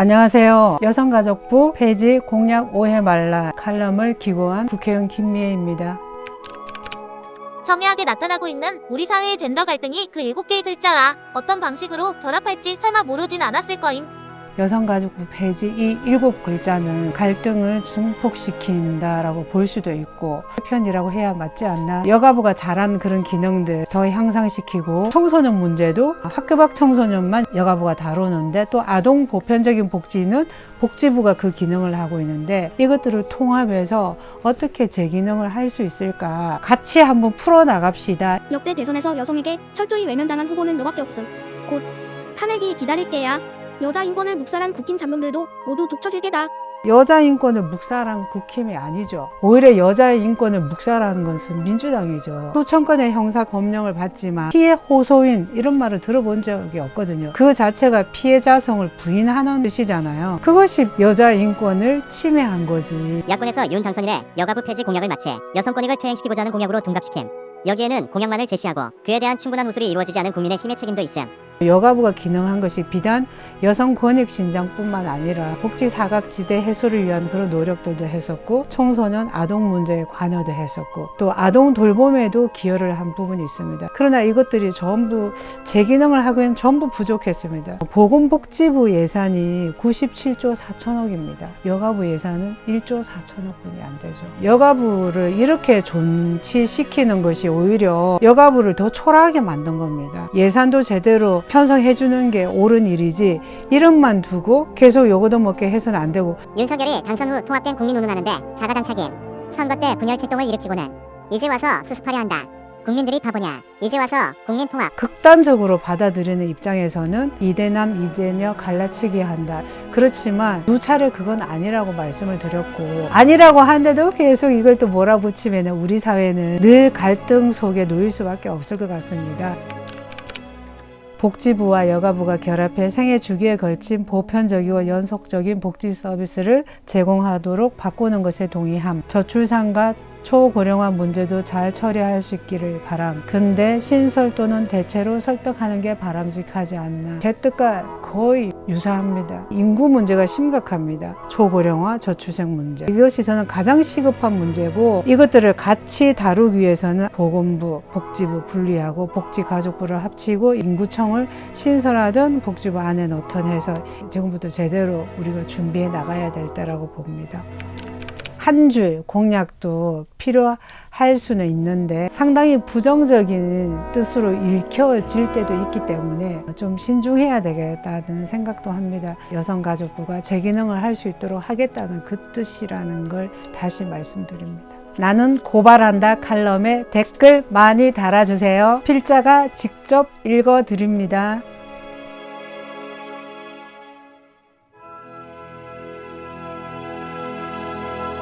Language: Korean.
안녕하세요. 여성가족부 폐지 공약 오해 말라 칼럼을 기고한 국회의원 김미애입니다. 첨예하게 나타나고 있는 우리 사회의 젠더 갈등이 그 일곱 개의 글자와 어떤 방식으로 결합할지 설마 모르진 않았을 거임. 여성가족부 폐지 이 일곱 글자는 갈등을 증폭시킨다라고 볼 수도 있고 편이라고 해야 맞지 않나 여가부가 잘한 그런 기능들 더 향상시키고 청소년 문제도 학교 밖 청소년만 여가부가 다루는데 또 아동 보편적인 복지는 복지부가 그 기능을 하고 있는데 이것들을 통합해서 어떻게 재기능을 할 수 있을까 같이 한번 풀어 나갑시다 역대 대선에서 여성에게 철저히 외면당한 후보는 너밖에 없음. 곧 탄핵이 기다릴게야. 여자 인권을 묵살한 국힘 장군들도 모두 독쳐질 게다. 여자 인권을 묵살한 국힘이 아니죠. 오히려 여자의 인권을 묵살하는 것은 민주당이죠. 수천 건의 형사 법령을 받지만 피해 호소인 이런 말을 들어본 적이 없거든요. 그 자체가 피해자성을 부인하는 뜻이잖아요. 그것이 여자 인권을 침해한 거지. 야권에서 윤 당선인의 여가부 폐지 공약을 마치 여성 권익을 퇴행시키고자 하는 공약으로 둔갑시킴. 여기에는 공약만을 제시하고 그에 대한 충분한 후술이 이루어지지 않은 국민의 힘의 책임도 있음. 여가부가 기능한 것이 비단 여성 권익 신장뿐만 아니라 복지 사각지대 해소를 위한 그런 노력들도 했었고 청소년 아동 문제에 관여도 했었고 또 아동 돌봄에도 기여를 한 부분이 있습니다. 그러나 이것들이 전부 제 기능을 하기엔 전부 부족했습니다. 보건복지부 예산이 97조 4천억입니다. 여가부 예산은 1조 4천억분이 안 되죠. 여가부를 이렇게 존치시키는 것이 오히려 여가부를 더 초라하게 만든 겁니다. 예산도 제대로 편성해 주는 게 옳은 일이지 이름만 두고 계속 요거도 먹게 해서는 안 되고 윤석열이 당선 후 통합된 국민 운운하는데 자가당착임. 선거 때 분열 책동을 일으키고는 이제 와서 수습하려 한다. 국민들이 바보냐. 이제 와서 국민 통합. 극단적으로 받아들이는 입장에서는 이대남 이대녀 갈라치기 한다. 그렇지만 두 차례 그건 아니라고 말씀을 드렸고 아니라고 하는데도 계속 이걸 또 몰아붙이면 우리 사회는 늘 갈등 속에 놓일 수밖에 없을 것 같습니다. 복지부와 여가부가 결합해 생애 주기에 걸친 보편적이고 연속적인 복지 서비스를 제공하도록 바꾸는 것에 동의함. 저출산과 초고령화 문제도 잘 처리할 수 있기를 바람. 근데 신설 또는 대체로 설득하는 게 바람직하지 않나. 제 뜻과 거의 유사합니다. 인구 문제가 심각합니다. 초고령화, 저출생 문제. 이것이 저는 가장 시급한 문제고 이것들을 같이 다루기 위해서는 보건부, 복지부 분리하고 복지가족부를 합치고 인구청을 신설하든 복지부 안에 넣든 해서 지금부터 제대로 우리가 준비해 나가야 될 때라고 봅니다. 한 줄 공약도 필요할 수는 있는데 상당히 부정적인 뜻으로 읽혀질 때도 있기 때문에 좀 신중해야 되겠다는 생각도 합니다. 여성가족부가 제 기능을 할 수 있도록 하겠다는 그 뜻이라는 걸 다시 말씀드립니다. 나는 고발한다 칼럼에 댓글 많이 달아주세요. 필자가 직접 읽어드립니다.